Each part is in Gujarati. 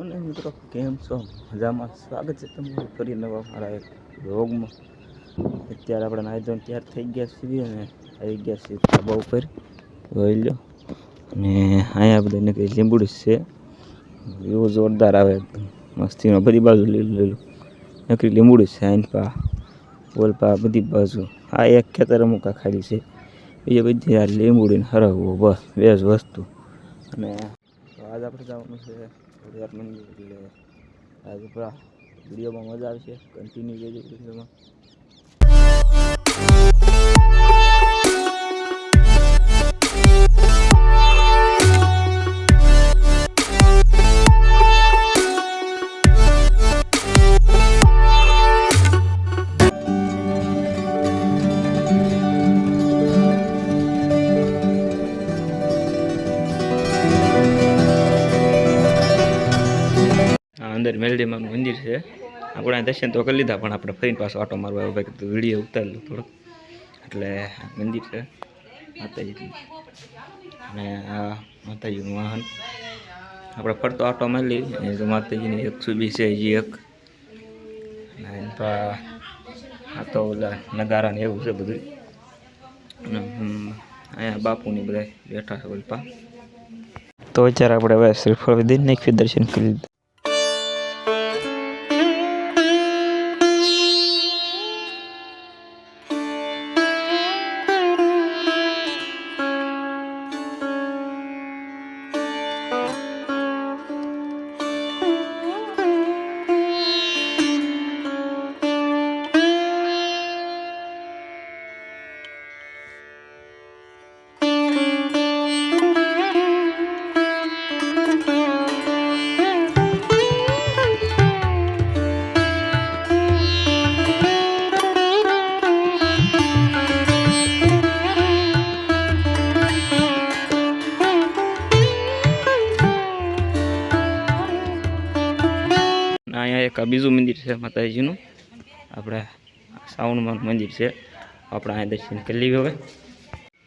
અને મિત્રો, કેમ છો? મજામાં? સ્વાગત છે તમારું ફરી નવા મારા એક રોગમાં અત્યારે આપણે નાહી ધોઈને તૈયાર થઈ ગયા છીએ અને આવી ગયા છીએ ધાબા ઉપર. જોઈ લો. અને અહીંયા બધા નકરી લીંબુડી છે. એવો જોરદાર આવે એકદમ. મસ્તીમાં બધી બાજુ લીલું લીલું નકરી લીંબુડી છે, આઈન પા બધી બાજુ. આ એક ખેતર અમુક આ ખાલી છે. બીજી બધી આ લીંબુડીને હરવવું, બસ, બે જ વસ્તુ. અને આજ આપણે જવાનું છે મંદિર એટલે આજે પૂરા વિડીયોમાં મજા આવશે. કન્ટિન્યુ જોજો વિડીયોમાં. અંદર મેલડીમાનું મંદિર છે. આપણે દર્શન તો કરી લીધા, પણ આપણે ફરીને પાછો આટો મારવા આવ્યો ભાઈ વીડિયો ઉતારેલું થોડુંક. એટલે મંદિર છે માતાજી અને આ માતાજીનું વાહન. આપણે ફરતો આટો મારી લઈએ માતાજીની એક સુબી છે, હજી એક. આ તો ઓલા નગારા ને એવું છે બધું. અહીંયા બાપુની બધા બેઠા છે ઓલપા. તો અત્યારે આપણે હવે શ્રીફળ વિધિ નાખી દર્શન કરી લીધા. અહીંયા એક બીજું મંદિર છે માતાજીનું. આપણે સાવણમાં મંદિર છે. આપણે અહીંયા દર્શન કરી લઈએ હવે.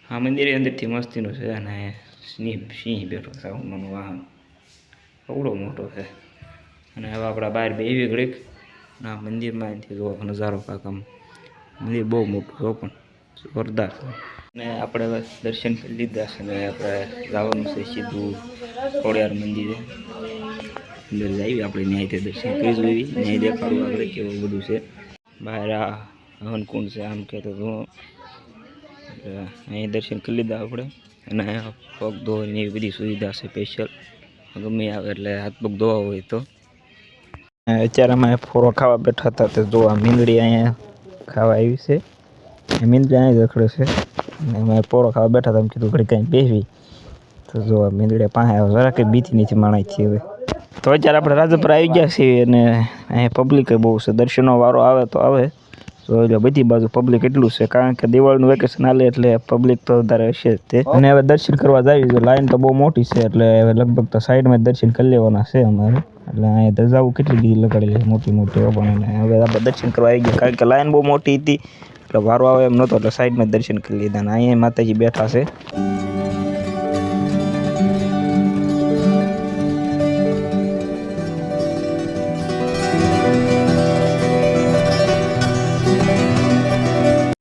આ મંદિર અંદરથી મસ્તીનું છે અને સિંહ સિંહ બેઠો સાવણનું વાહન. અવડો મોટો છે. અને હવે આપણા બહાર બેવી ઘડીક. અને આ મંદિરમાં અહીંથી જોવા નજારો કાંક આમ. મંદિર બહુ મોટું છે પણ જોરદાર અને આપણે દર્શન કરી લીધા છે. અને આપણે જવાનું છે સીધું ખોડિયાર મંદિરે. અંદર જઈએ આપણે ન્યાયથી દર્શન કરી જોઈએ ન્યાય દેખાડવું આપણે કેવું બધું છે. બહાર આ હવનકુંડ છે આમ કહેતો તો. એટલે અહીં દર્શન કરી લીધા આપણે. અને અહીંયા પગ ધોવાની એવી બધી સુવિધા છે સ્પેશિયલ ગમે આવે એટલે હાથ પગ ધોવા હોય તો. અત્યારે અમે ફોરો ખાવા બેઠા હતા તો જો આ મીંદડી અહીંયા ખાવા આવી છે. એ મીંદડી અહીંયા જ રખડે છે. અને અમે પોરો ખાવા બેઠા હતા એમ કીધું ઘડી કાંઈ બેસવી તો જો આ મીંદડી પાસે આવ્યો જરા કંઈ બીતી નથી માણાય છે હવે. તો અત્યારે આપણે રાજપુર આવી ગયા છીએ અને અહીંયા પબ્લિક બહુ છે. દર્શનનો વારો આવે તો આવે. તો એટલે બધી બાજુ પબ્લિક એટલું છે. કારણ કે દિવાળીનું વેકેશન હાલે એટલે પબ્લિક તો વધારે હશે જ તે. અને હવે દર્શન કરવા જાવી છે. લાઈન તો બહુ મોટી છે એટલે હવે લગભગ તો સાઈડમાં દર્શન કરી લેવાના છે અમારે. એટલે અહીંયા ધજાઓ કેટલી બધી લગાડેલી મોટી મોટી પણ હવે આપણે દર્શન કરવા આવી ગયા. કારણ કે લાઈન બહુ મોટી હતી. એટલે વારો આવે એમ નહોતો એટલે સાઈડમાં દર્શન કરી લીધા. અને અહીંયા માતાજી બેઠા છે.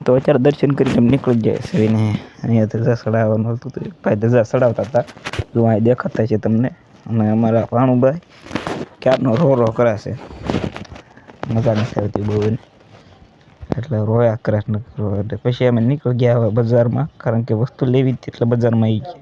તો અત્યારે દર્શન કરીને એમ નીકળી જાય છે અને અહીંયા ધજા ચડાવવાનું હતું. તો ભાઈ ધજા ચડાવતા હતા. જો અહીં દેખાતા છે તમને. અને અમારા ભાણુભાઈ ક્યારનો રો રો કરાશે. મજા નથી આવતી બહુ એને. એટલે રોયા કરાશ ન કરો. એટલે પછી અમે નીકળી ગયા હવે બજારમાં. કારણ કે વસ્તુ લેવી હતી એટલે બજારમાં આવી ગયા.